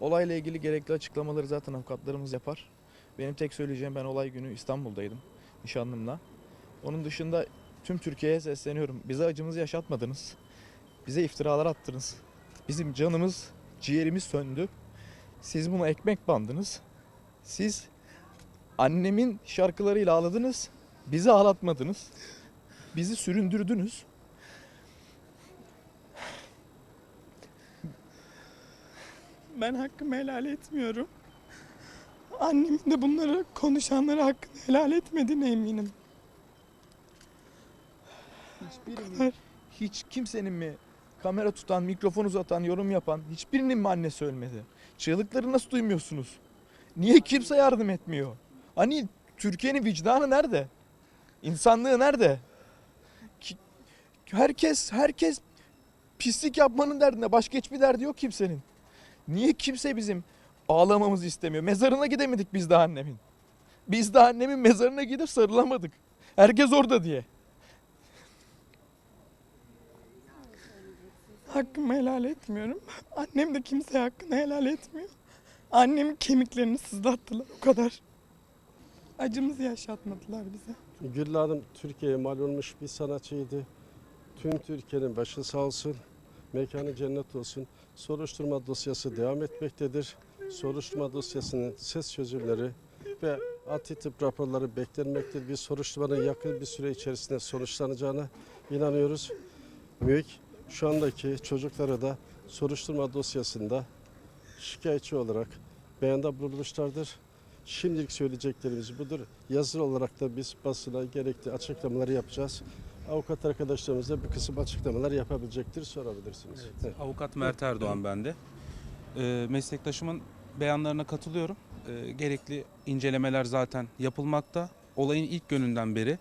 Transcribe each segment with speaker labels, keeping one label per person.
Speaker 1: Olayla ilgili gerekli açıklamaları zaten avukatlarımız yapar. Benim tek söyleyeceğim ben olay günü İstanbul'daydım nişanlımla. Onun dışında tüm Türkiye'ye sesleniyorum. Bize acımızı yaşatmadınız. Bize iftiralar attınız. Bizim canımız, ciğerimiz söndü. Siz buna ekmek bandınız. Siz annemin şarkılarıyla ağladınız. Bizi ağlatmadınız. Bizi süründürdünüz.
Speaker 2: Ben hakkımı helal etmiyorum. Annemin de bunları konuşanlara hakkını helal etmediğine eminim.
Speaker 1: Hiçbirinin, hiç kimsenin mi kamera tutan, mikrofon uzatan, yorum yapan hiçbirinin mi annesi ölmedi? Çığlıkları nasıl duymuyorsunuz? Niye kimse yardım etmiyor? Hani Türkiye'nin vicdanı nerede? İnsanlığı nerede? Ki- Herkes herkes pislik yapmanın derdinde. Başka hiçbir derdi yok kimsenin. Niye kimse bizim ağlamamızı istemiyor? Mezarına gidemedik biz de annemin. Biz de annemin mezarına gidip sarılamadık. Herkes orada diye.
Speaker 2: Hakkımı helal etmiyorum. Annem de kimseye hakkını helal etmiyor. Annemin kemiklerini sızlattılar o kadar. Acımızı yaşatmadılar bize.
Speaker 3: Güllü Hanım Türkiye'ye mal olmuş bir sanatçıydı. Tüm Türkiye'nin başı sağ olsun. Mekanı cennet olsun. Soruşturma dosyası devam etmektedir. Soruşturma dosyasının ses çözümleri ve adli tıp raporları beklenmektedir. Bir soruşturmanın yakın bir süre içerisinde sonuçlanacağına inanıyoruz. MÜİK şu andaki çocuklara da soruşturma dosyasında şikayetçi olarak beyanda bulunmuşlardır. Şimdilik söyleyeceklerimiz budur. Yazılı olarak da biz basına gerekli açıklamaları yapacağız. Avukat arkadaşlarımız da bir kısım açıklamalar yapabilecektir. Sorabilirsiniz. Evet.
Speaker 4: Avukat Mert Erdoğan ben de. Ee, meslektaşımın beyanlarına katılıyorum. Ee, gerekli incelemeler zaten yapılmakta. Olayın ilk gününden beri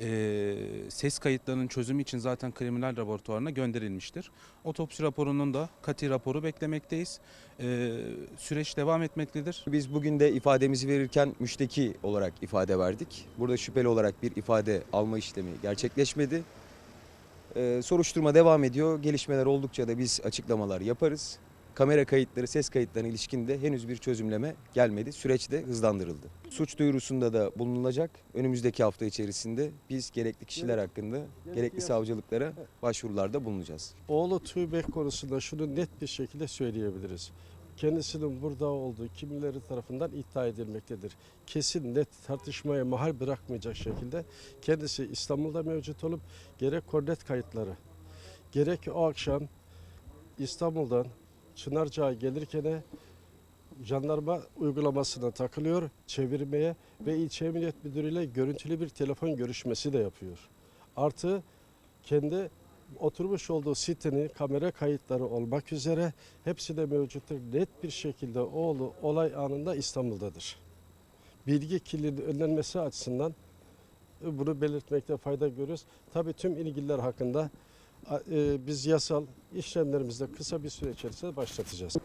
Speaker 4: e, ses kayıtlarının çözümü için zaten kriminal laboratuvarına gönderilmiştir. Otopsi raporunun da kati raporu beklemekteyiz. Ee, süreç devam etmektedir.
Speaker 5: Biz bugün de ifademizi verirken müşteki olarak ifade verdik. Burada şüpheli olarak bir ifade alma işlemi gerçekleşmedi. Ee, soruşturma devam ediyor. Gelişmeler oldukça da biz açıklamalar yaparız. Kamera kayıtları, ses kayıtlarına ilişkin de henüz bir çözümleme gelmedi. Süreç de hızlandırıldı. Suç duyurusunda da bulunulacak. Önümüzdeki hafta içerisinde biz gerekli kişiler hakkında gerekli savcılıklara başvurularda bulunacağız.
Speaker 3: Oğlu Tuğbek konusunda şunu net bir şekilde söyleyebiliriz. Kendisinin burada olduğu kimileri tarafından iddia edilmektedir. Kesin net tartışmaya mahal bırakmayacak şekilde kendisi İstanbul'da mevcut olup gerek kornet kayıtları gerek o akşam İstanbul'dan Çınarca'ya gelirken jandarma uygulamasına takılıyor, çevirmeye ve ilçe emniyet müdürüyle görüntülü bir telefon görüşmesi de yapıyor. Artı kendi oturmuş olduğu sitenin kamera kayıtları olmak üzere hepsi de mevcuttur. Net bir şekilde oğlu olay anında İstanbul'dadır. Bilgi kirliliğinin önlenmesi açısından bunu belirtmekte fayda görüyoruz. Tabii tüm ilgililer hakkında biz yasal işlemlerimizi de kısa bir süre içerisinde başlatacağız.